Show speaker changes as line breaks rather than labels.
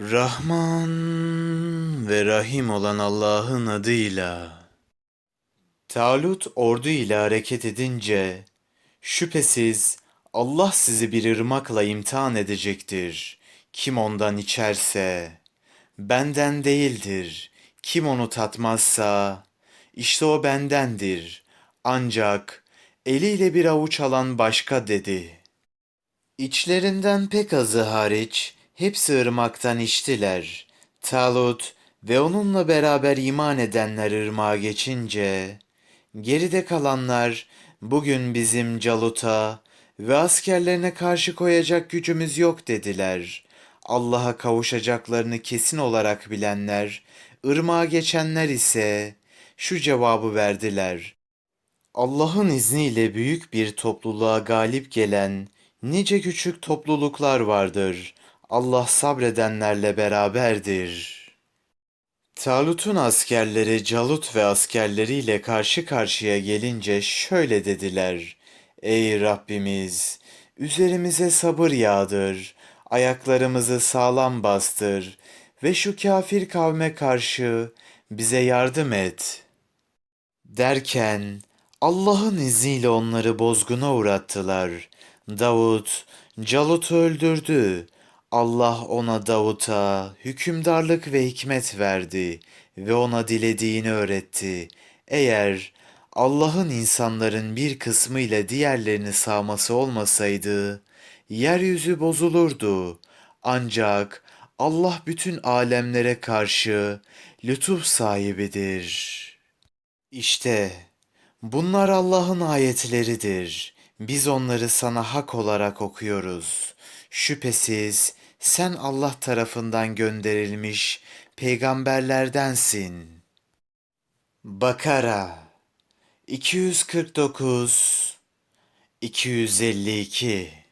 Rahman ve Rahim olan Allah'ın adıyla. Talut ordu ile hareket edince, şüphesiz Allah sizi bir ırmakla imtihan edecektir. Kim ondan içerse, benden değildir. Kim onu tatmazsa, işte o bendendir. Ancak eliyle bir avuç alan başka dedi.'' İçlerinden pek azı hariç hepsi ırmaktan içtiler. Talut ve onunla beraber iman edenler ırmağa geçince, geride kalanlar bugün bizim Calut'a ve askerlerine karşı koyacak gücümüz yok dediler. Allah'a kavuşacaklarını kesin olarak bilenler, ırmağa geçenler ise şu cevabı verdiler. Allah'ın izniyle büyük bir topluluğa galip gelen nice küçük topluluklar vardır. Allah sabredenlerle beraberdir. Talut'un askerleri Calut ve askerleriyle karşı karşıya gelince şöyle dediler. Ey Rabbimiz! Üzerimize sabır yağdır, ayaklarımızı sağlam bastır ve şu kafir kavme karşı bize yardım et.'' Derken Allah'ın izniyle onları bozguna uğrattılar. Davut Calut'u öldürdü. Allah ona Davut'a hükümdarlık ve hikmet verdi ve ona dilediğini öğretti. Eğer Allah'ın insanların bir kısmı ile diğerlerini sağması olmasaydı, yeryüzü bozulurdu. Ancak Allah bütün alemlere karşı lütuf sahibidir.'' İşte bunlar Allah'ın ayetleridir. Biz onları sana hak olarak okuyoruz. Şüphesiz sen Allah tarafından gönderilmiş peygamberlerdensin. Bakara 249 252